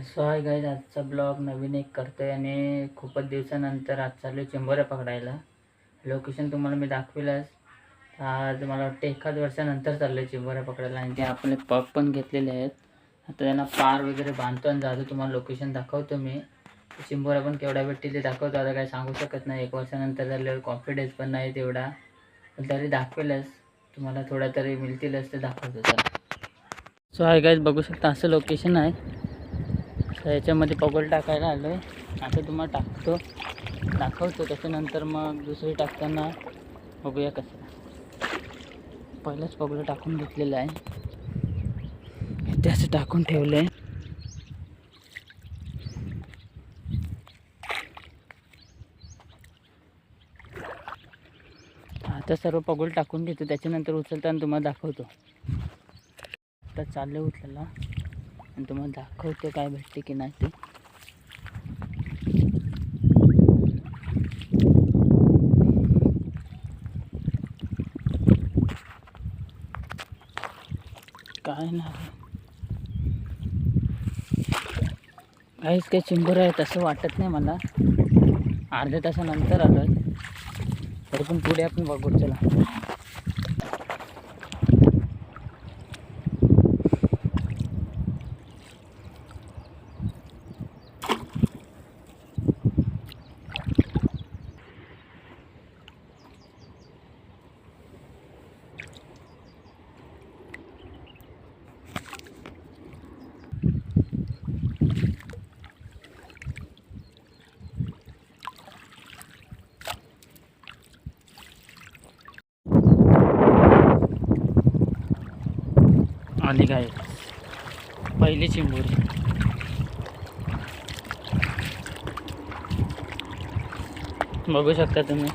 So hi guys आजचा blog नवीन एक करतो आहे आणि खूपच दिवसानंतर आज चालू आहे चिंबोऱ्या पकडायला. लोकेशन तुम्हाला मी दाखविलंच. आज मला वाटतं एखाद वर्षानंतर चाललं आहे चिंबोऱ्या पकडायला आणि ते आपले पग पण घेतलेले आहेत. आता त्यांना पार वगैरे बांधतो आणि जातो तुम्हाला लोकेशन दाखवतो मी. चिंबोऱ्या पण केवढ्या भेटतील ते दाखवतो. आता काही सांगू शकत नाही. एक वर्षानंतर झाल्यावर कॉन्फिडन्स पण नाही तेवढा. पण तरी दाखवेलच. तुम्हाला थोड्या तरी मिळतीलच ते दाखवतो. सर सो हाय गाईज बघू शकता असं लोकेशन आहे. तर याच्यामध्ये पगोल टाकायला आलो आहे आता तुम्हाला टाकतो. दाखवतो त्याच्यानंतर मग दुसरी टाकताना बघूया कसं. पहिलंच पगोलं टाकून घेतलेलं आहे. ते असं टाकून ठेवलं आहे आता सर्व पगोल टाकून घेतो त्याच्यानंतर उचलताना तुम्हाला दाखवतो. आता चाललं उचलला आणि तुम्हाला दाखवतो काय भेटते की नाही ते. काय नाही काहीच काही चिंबूर आहे तसं वाटत नाही मला. अर्ध्या तासानंतर आलो आहे तरी पण पुढे आपण बघू चला. आली आहे. पहिली चिंबोरी. बघू शकता तुम्ही.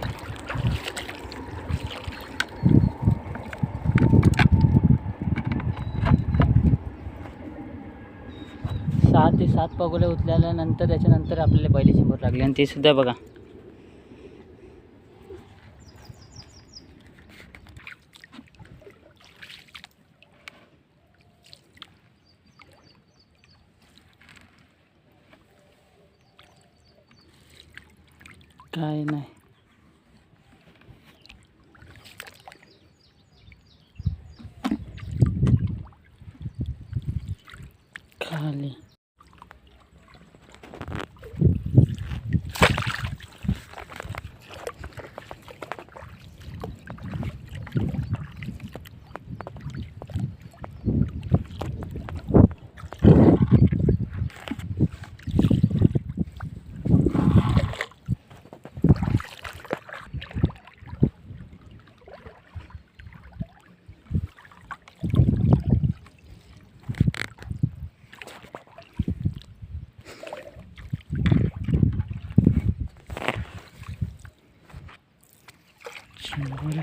सहा ते सात पगोले उचल्यानंतर त्याच्यानंतर आपल्याला पहिली चिंबोर लागली. आणि ती सुद्धा बघा. काय नाही खाली चिंबोरी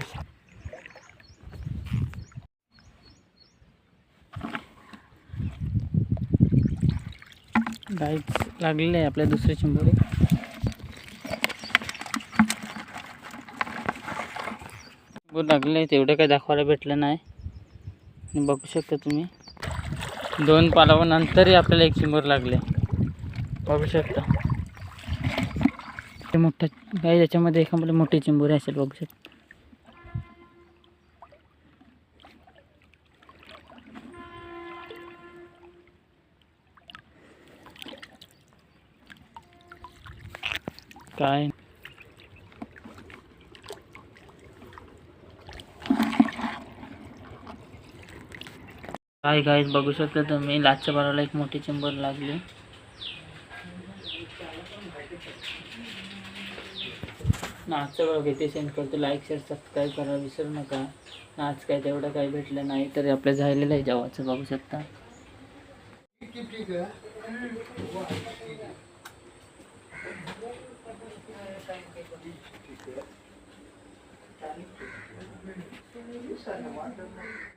गाईच लागलेले आहे आपल्या दुसरे चिंबोरे. चिंबूर लागले आहे तेवढं काही दाखवायला भेटलं नाही. आणि बघू शकता तुम्ही दोन पालावानंतरही आपल्याला एक चिंबोर लागले. बघू शकता. ते मोठं गाई याच्यामध्ये एखादी मोठी चिंबोरी असेल बघू शकता. काय काय काय बघू शकता तुम्ही लाचच्या बाराला एक मोठी चेंबर लागली. आजचं बघा किती सेंड करतो. लाईक शेअर सबस्क्राईब करा विसरू नका. आज काय तेवढं काही भेटलं नाही तरी आपल्या झालेलं आहे जेवाचं बघू शकता. 真的玩真的。